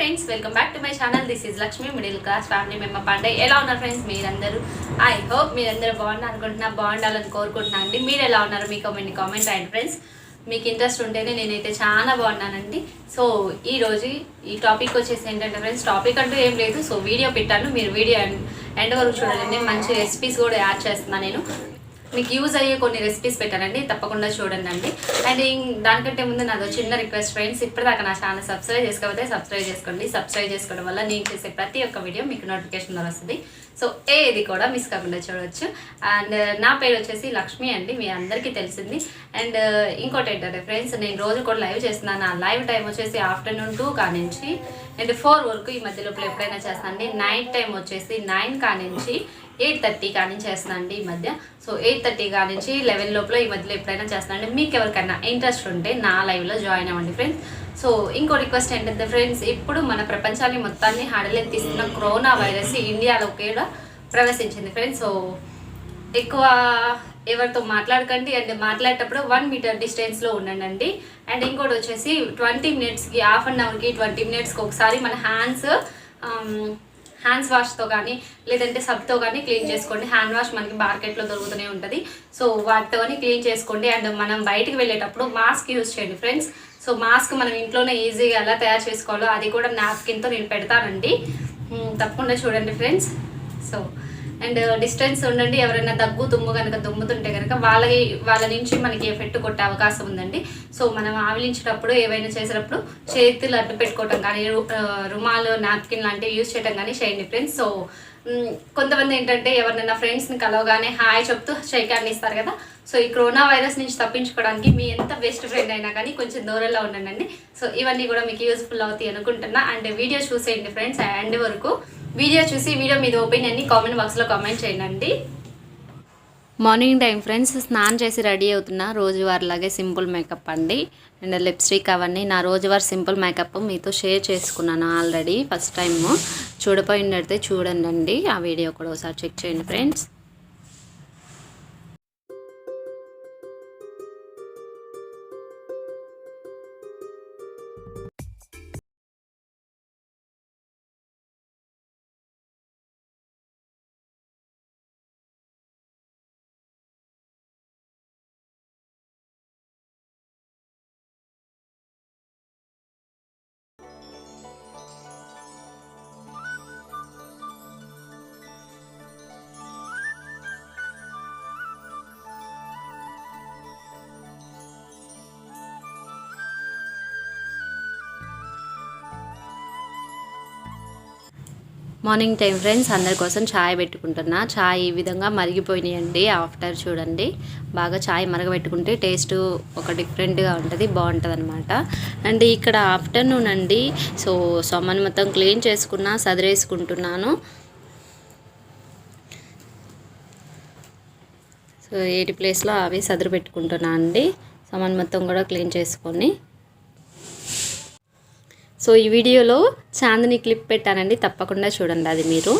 Friends welcome back to my channel. This is Lakshmi middle class family member Pandey ఎలా ఉన్నారు friends మీరందరూ? I hope మీరందరూ బాగున్నారు అనుకుంటున్నా బాగుండాలని కోరుకుంటున్నా అండి. మీరు ఎలా ఉన్నారు? మీ కామెంట్ కామెంట్ అయ్యండి ఫ్రెండ్స్. మీకు ఇంట్రెస్ట్ ఉంటేనే నేనైతే చాలా బాగున్నానండి. సో ఈరోజు ఈ టాపిక్ వచ్చేసి ఏంటంటే ఫ్రెండ్స్ టాపిక్ అంటూ ఏం లేదు. సో వీడియో పెట్టాను. మీరు వీడియో ఎండ్ వరకు చూడాలండి మంచి రెసిపీస్ కూడా యాడ్ చేస్తున్నాను నేను. మీకు యూజ్ అయ్యే కొన్ని రెసిపీస్ పెట్టానండి తప్పకుండా చూడండి అండి అండ్ దానికంటే ముందు నాదో చిన్న రిక్వెస్ట్ ఫ్రెండ్స్ ఇప్పటిదాకా నా ఛానల్ సబ్స్క్రైబ్ చేసుకోకపోతే సబ్స్క్రైబ్ చేసుకోండి. సబ్స్క్రైబ్ చేసుకోవడం వల్ల నేను చేసే ప్రతి ఒక్క వీడియో మీకు నోటిఫికేషన్ ద్వారా వస్తుంది. సో ఏది కూడా మిస్ కాకుండా చూడవచ్చు అండ్ నా పేరు వచ్చేసి లక్ష్మి అండి మీ అందరికీ తెలిసింది. అండ్ ఇంకోటి ఏంటంటే ఫ్రెండ్స్ నేను రోజు కూడా లైవ్ చేస్తున్నాను. నా లైవ్ టైం వచ్చేసి ఆఫ్టర్నూన్ టూ కానించి అండ్ ఫోర్ వరకు ఈ మధ్య లోపల ఎప్పుడైనా చేస్తానండి. నైన్ నైట్ టైం వచ్చేసి నైన్ కానించి ఎయిట్ థర్టీ కానీ చేస్తానండి ఈ మధ్య. సో ఎయిట్ థర్టీ కానించి లెవెన్ లోపల ఈ మధ్యలో ఎప్పుడైనా చేస్తానండి. మీకు ఎవరికైనా ఇంట్రెస్ట్ ఉంటే నా లైవ్లో జాయిన్ అవ్వండి ఫ్రెండ్స్. సో ఇంకో రిక్వెస్ట్ ఏంటంటే ఫ్రెండ్స్ ఇప్పుడు మన ప్రపంచాన్ని మొత్తాన్ని హడలెత్తిస్తున్న కరోనా వైరస్ ఇండియాలో కూడా ప్రవేశించింది ఫ్రెండ్స్. సో ఎక్కువ ఎవరితో మాట్లాడకండి. అండ్ మాట్లాడేటప్పుడు వన్ మీటర్ డిస్టెన్స్లో ఉండండి. అండ్ ఇంకోటి వచ్చేసి ట్వంటీ మినిట్స్కి హాఫ్ అన్ అవర్కి ట్వంటీ మినిట్స్కి ఒకసారి మన హ్యాండ్స్ హ్యాండ్స్ వాష్తో కానీ లేదంటే సబ్తో కానీ క్లీన్ చేసుకోండి. హ్యాండ్ వాష్ మనకి మార్కెట్లో దొరుకుతూనే ఉంటుంది. సో వాటితోని క్లీన్ చేసుకోండి. అండ్ మనం బయటికి వెళ్ళేటప్పుడు మాస్క్ యూజ్ చేయండి ఫ్రెండ్స్ సో మాస్క్ మనం ఇంట్లోనే ఈజీగా ఎలా తయారు చేసుకోవాలో అది కూడా నాప్కిన్తో నేను పెడతానండి. తప్పకుండా చూడండి ఫ్రెండ్స్ సో అండ్ డిస్టెన్స్ ఉండండి ఎవరైనా దగ్గు తుమ్ము కనుక దుమ్ముతుంటే కనుక వాళ్ళకి వాళ్ళ నుంచి మనకి ఎఫెక్ట్ కొట్టే అవకాశం ఉందండి. సో మనం ఆవిలించేటప్పుడు ఏవైనా చేసేటప్పుడు చేతులు అడ్డు పెట్టుకోవటం కానీ రుమాలు నాప్కిన్ లాంటివి యూజ్ చేయడం కానీ చేయండి ఫ్రెండ్స్. సో కొంతమంది ఏంటంటే ఎవరినైనా ఫ్రెండ్స్ని కలవగానే హాయ్ చెప్తూ షైక్ హ్యాండ్ ఇస్తారు కదా. సో ఈ కరోనా వైరస్ నుంచి తప్పించుకోవడానికి మీ ఎంత బెస్ట్ ఫ్రెండ్ అయినా కానీ కొంచెం దూరంలో ఉండండి. సో ఇవన్నీ కూడా మీకు యూస్ఫుల్ అవుతాయి అనుకుంటున్నా. అండ్ వీడియో చూసేయండి ఫ్రెండ్స్ అండ్ వరకు. వీడియో చూసి వీడియో మీద ఒపీనియన్ని కామెంట్ బాక్స్లో కామెంట్ చేయండి. మార్నింగ్ టైం ఫ్రెండ్స్ స్నానం చేసి రెడీ అవుతున్నా. రోజువారిలాగే సింపుల్ మేకప్ అండి. అండ్ లిప్స్టిక్ అవన్నీ. నా రోజువారి సింపుల్ మేకప్ మీతో షేర్ చేసుకున్నాను ఆల్రెడీ ఫస్ట్ టైము చూడపోయినట్టే చూడండి ఆ వీడియో కూడా ఒకసారి చెక్ చేయండి ఫ్రెండ్స్ మార్నింగ్ టైం ఫ్రెండ్స్ అందరి కోసం ఛాయ్ పెట్టుకుంటున్నా. ఛాయ్ ఈ విధంగా మరిగిపోయినాయండి ఆఫ్టర్ చూడండి. బాగా ఛాయ్ మరగబెట్టుకుంటే టేస్ట్ ఒక డిఫరెంట్గా ఉంటుంది బాగుంటుంది అనమాట అండ్ ఇక్కడ ఆఫ్టర్నూన్ అండి సో సొమ్మని మొత్తం క్లీన్ చేసుకున్నా సదిరేసుకుంటున్నాను. సో ఏటి ప్లేస్లో అవి సదురు పెట్టుకుంటున్నా అండి. సామాన్ మొత్తం కూడా క్లీన్ చేసుకొని. సో ఈ వీడియోలో చాందిని క్లిప్ పెట్టానండి తప్పకుండా చూడండి అది మీరు.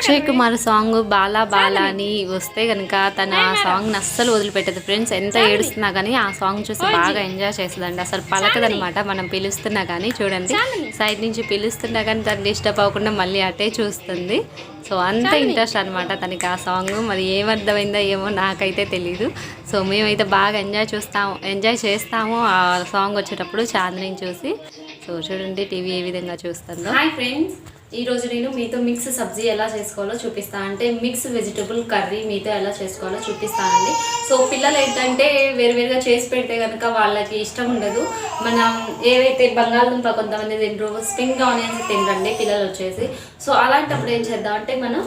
అక్షయ్ కుమార్ సాంగ్ బాలా బాలా అని వస్తే కనుక తన ఆ సాంగ్ అస్సలు వదిలిపెట్టదు. ఫ్రెండ్స్ ఎంత ఏడుస్తున్నా కానీ ఆ సాంగ్ చూసి బాగా ఎంజాయ్ చేస్తుందండి. అసలు పలకదనమాట. మనం పిలుస్తున్నా కానీ చూడండి. సైడ్ నుంచి పిలుస్తున్నా కానీ తను డిస్టర్బ్ అవ్వకుండా మళ్ళీ అటే చూస్తుంది. సో అంత ఇంట్రెస్ట్ అనమాట తనకి ఆ సాంగ్. మరి ఏమర్థమైందో ఏమో నాకైతే తెలీదు. సో మేమైతే బాగా ఎంజాయ్ చూస్తాము ఎంజాయ్ చేస్తాము ఆ సాంగ్ వచ్చేటప్పుడు చాందిని చూసి. సో చూడండి టీవీ ఏ విధంగా చూస్తుందో. Hi friends. ఈ రోజు నేను మీతో మిక్స్ సబ్జీ ఎలా చేసుకోవాలో చూపిస్తాను అంటే మిక్స్ వెజిటబుల్ కర్రీ మీతో ఎలా చేసుకోవాలో చూపిస్తానండి. సో పిల్లలు ఏంటంటే వేరువేరుగా చేసి పెడితే కనుక వాళ్ళకి ఇష్టం ఉండదు. మనం ఏవైతే బంగాళదుంప కొంతమంది తింటారు స్ప్రింగ్ ఆనియన్స్ తినరండి పిల్లలు వచ్చేసి. సో అలాంటప్పుడు ఏం చేద్దాం అంటే మనం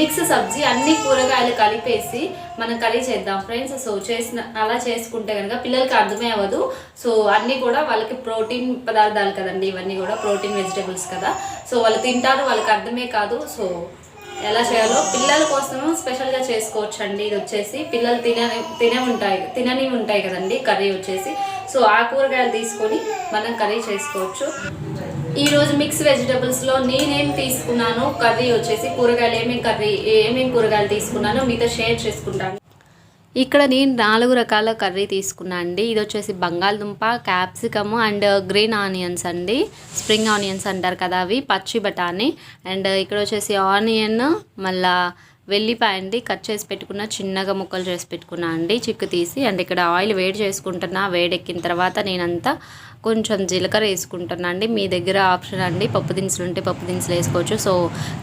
మిక్స్ సబ్జీ అన్ని కూరగాయలు కలిపేసి మనం కర్రీ చేద్దాం ఫ్రెండ్స్ సో చేసిన అలా చేసుకుంటే కనుక పిల్లలకి అర్థమే అవ్వదు. సో అన్నీ కూడా వాళ్ళకి ప్రోటీన్ పదార్థాలు కదండి ఇవన్నీ కూడా ప్రోటీన్ వెజిటేబుల్స్ కదా. సో వాళ్ళు తింటారు వాళ్ళకి అర్థమే కాదు. సో ఎలా చేయాలో పిల్లల కోసం స్పెషల్గా చేసుకోవచ్చు అండి ఇది వచ్చేసి పిల్లలు తిన తినే ఉంటాయి తినని ఉంటాయి కదండి కర్రీ వచ్చేసి. సో ఆ కూరగాయలు తీసుకొని మనం కర్రీ చేసుకోవచ్చు. ఈరోజు మిక్స్ వెజిటబుల్స్లో నేనేం తీసుకున్నాను కర్రీ వచ్చేసి కూరగాయలు ఏమేమి కర్రీ ఏమేమి కూరగాయలు తీసుకున్నానో మీతో షేర్ చేసుకుంటాను. ఇక్కడ నేను నాలుగు రకాల కర్రీ తీసుకున్నా అండి. ఇది వచ్చేసి బంగాళదుంప క్యాప్సికమ్ అండ్ గ్రీన్ ఆనియన్స్ అండి. స్ప్రింగ్ ఆనియన్స్ అంటారు కదా అవి పచ్చి బఠానీ. అండ్ ఇక్కడ వచ్చేసి ఆనియన్ మళ్ళా వెల్లిపాయ అండి. కట్ చేసి పెట్టుకున్న చిన్నగా ముక్కలు చేసి పెట్టుకున్నా అండి. చిక్కు తీసి అండ్ ఇక్కడ ఆయిల్ వేడి చేసుకుంటున్నా. వేడెక్కిన తర్వాత నేనంతా కొంచెం జీలకర్ర వేసుకుంటున్నా అండి మీ దగ్గర ఆప్షన్ అండి. పప్పు దినుసులు ఉంటే పప్పు దినుసులు వేసుకోవచ్చు. సో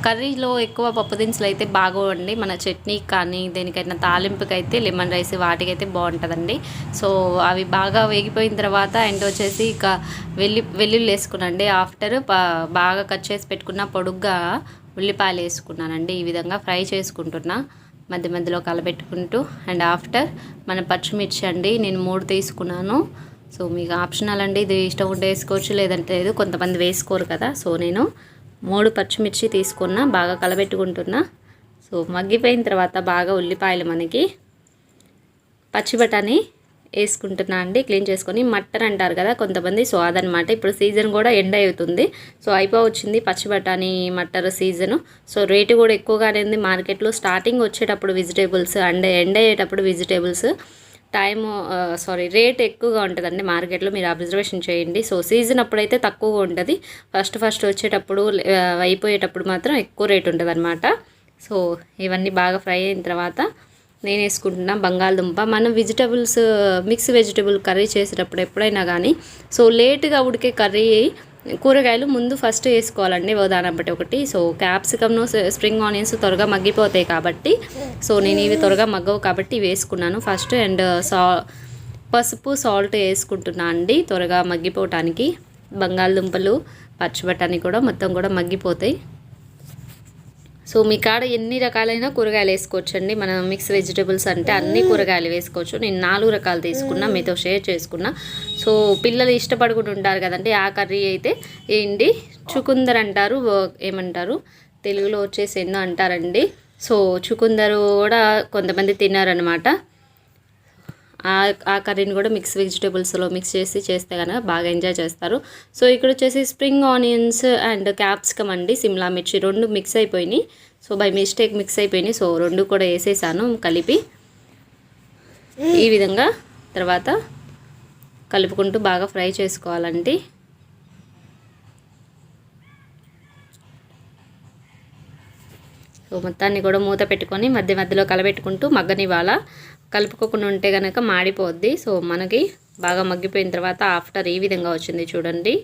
కర్రీలో ఎక్కువ పప్పు దినుసులు అయితే బాగోండి మన చట్నీ కానీ దేనికైనా తాలింపుకైతే లెమన్ రైస్ వాటికైతే బాగుంటుందండి. సో అవి బాగా వేగిపోయిన తర్వాత అండ్ వచ్చేసి ఇక వెల్లి వెల్లుల్లి వేసుకున్నాండి ఆఫ్టర్ బాగా కట్ చేసి పెట్టుకున్న పొడుగ్గా ఉల్లిపాయలు వేసుకున్నానండి. ఈ విధంగా ఫ్రై చేసుకుంటున్నా. మధ్య మధ్యలో కలబెట్టుకుంటూ అండ్ ఆఫ్టర్ మన పచ్చిమిర్చి అండి. నేను మూడు తీసుకున్నాను. సో మీకు ఆప్షనల్ అండి ఇది ఇష్టం ఉంటే వేసుకోవచ్చు లేదంటే లేదు. కొంతమంది వేసుకోరు కదా. సో నేను మూడు పచ్చిమిర్చి తీసుకున్నా బాగా కలబెట్టుకుంటున్నా. సో మగ్గిపోయిన తర్వాత బాగా ఉల్లిపాయలు మనకి పచ్చి బఠానీ వేసుకుంటున్నా అండి క్లీన్ చేసుకొని. మట్టన్ అంటారు కదా కొంతమంది సో అదనమాట ఇప్పుడు సీజన్ కూడా ఎండ్ అవుతుంది. సో అయిపోవచ్చింది పచ్చి బఠానీ మట్టర్ సీజను. సో రేటు కూడా ఎక్కువగానే ఉంది. మార్కెట్లో స్టార్టింగ్ వచ్చేటప్పుడు వెజిటేబుల్స్ అండ్ ఎండ్ అయ్యేటప్పుడు వెజిటేబుల్స్. టైం సారీ రేట్ ఎక్కువగా ఉంటుందండి మార్కెట్లో. మీరు అబ్జర్వేషన్ చేయండి. సో సీజన్ అప్పుడైతే తక్కువగా ఉంటుంది. ఫస్ట్ ఫస్ట్ వచ్చేటప్పుడు అయిపోయేటప్పుడు మాత్రం ఎక్కువ రేట్ ఉంటుంది అనమాట సో ఇవన్నీ బాగా ఫ్రై అయిన తర్వాత నేను వేసుకుంటున్నా బంగాళదుంప. మనం వెజిటబుల్స్ మిక్స్ వెజిటబుల్ కర్రీ చేసేటప్పుడు ఎప్పుడైనా కానీ సో లేట్గా ఉడికే కర్రీ కూరగాయలు ముందు ఫస్ట్ వేసుకోవాలండి ఉదాహరణ బట్టి ఒకటి. సో క్యాప్సికమ్ను స్ప్రింగ్ ఆనియన్స్ త్వరగా మగ్గిపోతాయి కాబట్టి సో నేను ఇవి త్వరగా మగ్గవు కాబట్టి ఇవి వేసుకున్నాను. ఫస్ట్ అండ్ సా పసుపు సాల్ట్ వేసుకుంటున్నా అండి త్వరగా మగ్గిపోవటానికి. బంగాళదుంపలు పచ్చిబట్టాని కూడా మొత్తం కూడా మగ్గిపోతాయి. సో మీ కాడ ఎన్ని రకాలైన కూరగాయలు వేసుకోవచ్చండి. మనం మిక్స్ వెజిటేబుల్స్ అంటే అన్ని కూరగాయలు వేసుకోవచ్చు. నేను నాలుగు రకాలు తీసుకున్నా మీతో షేర్ చేసుకున్నా. సో పిల్లలు ఇష్టపడుకుంటూ ఉంటారు కదండి. ఆ కర్రీ అయితే ఏంటి? చుకుందర్ అంటారు ఏమంటారు? తెలుగులో వచ్చేసి ఎన్నో అంటారండి. సో చుకుందరు కూడా కొంతమంది తిన్నారనమాట ఆ కర్రీని కూడా మిక్స్ వెజిటేబుల్స్లో మిక్స్ చేసి చేస్తే కనుక బాగా ఎంజాయ్ చేస్తారు. సో ఇక్కడ వచ్చేసి స్ప్రింగ్ ఆనియన్స్ అండ్ క్యాప్సికమ్ అండి సిమ్లా మిర్చి రెండు మిక్స్ అయిపోయినాయి. సో బై మిస్టేక్ మిక్స్ అయిపోయినాయి. సో రెండు కూడా వేసేసాను కలిపి. ఈ విధంగా తర్వాత కలుపుకుంటూ బాగా ఫ్రై చేసుకోవాలండి. సో మొత్తాన్ని కూడా మూత పెట్టుకొని మధ్య మధ్యలో కలబెట్టుకుంటూ మగ్గనివ్వాల. కలుపుకోకుండా ఉంటే కనుక మాడిపోద్ది. సో మనకి బాగా మగ్గిపోయిన తర్వాత ఆఫ్టర్ ఈ విధంగా వచ్చింది చూడండి.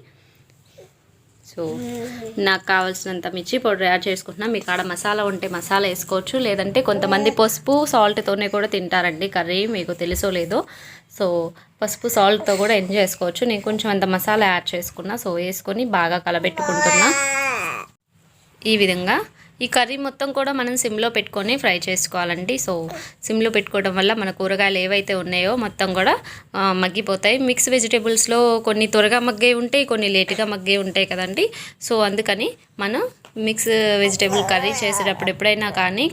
సో నాకు కావాల్సినంత మిర్చి పౌడర్ యాడ్ చేసుకుంటున్నా. మీ కాడ మసాలా ఉంటే మసాలా వేసుకోవచ్చు. లేదంటే కొంతమంది పసుపు సాల్ట్తోనే కూడా తింటారండి కర్రీ. మీకు తెలుసో లేదో. సో పసుపు సాల్ట్తో కూడా ఎంజాయ్ చేసుకోవచ్చు. నేను కొంచెం అంత మసాలా యాడ్ చేసుకున్నా. సో వేసుకొని బాగా కలబెట్టుకుంటున్నా. ఈ విధంగా ఈ కర్రీ మొత్తం కూడా మనం సిమ్లో పెట్టుకొని ఫ్రై చేసుకోవాలండి. సో సిమ్లో పెట్టుకోవడం వల్ల మన కూరగాయలు ఏవైతే ఉన్నాయో మొత్తం కూడా మగ్గిపోతాయి. మిక్స్ వెజిటేబుల్స్లో కొన్ని త్వరగా మగ్గే ఉంటాయి కొన్ని లేటుగా మగ్గే ఉంటాయి కదండి. సో అందుకని మనం మిక్స్ వెజిటేబుల్ కర్రీ చేసేటప్పుడు ఎప్పుడైనా కానీ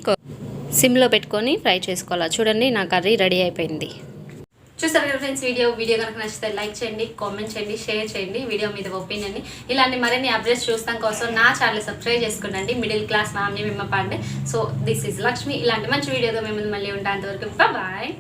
సిమ్లో పెట్టుకొని ఫ్రై చేసుకోవాలి. చూడండి నా కర్రీ రెడీ అయిపోయింది. చూస్తారు కదా ఫ్రెండ్స్ వీడియో వీడియో కనుక నచ్చితే లైక్ చేయండి కామెంట్ చేయండి షేర్ చేయండి వీడియో మీద ఒపీనియన్ ఇలాంటి మరిన్ని అప్డేట్స్ చూస్తాం కోసం నా ఛానల్ సబ్స్క్రైబ్ చేసుకోండి. Middle class family మిమ్మ Pandey. So this is Lakshmi ఇలాంటి మంచి వీడియోతో మేము మళ్ళీ ఉంటాం. అంతవరకు బాయ్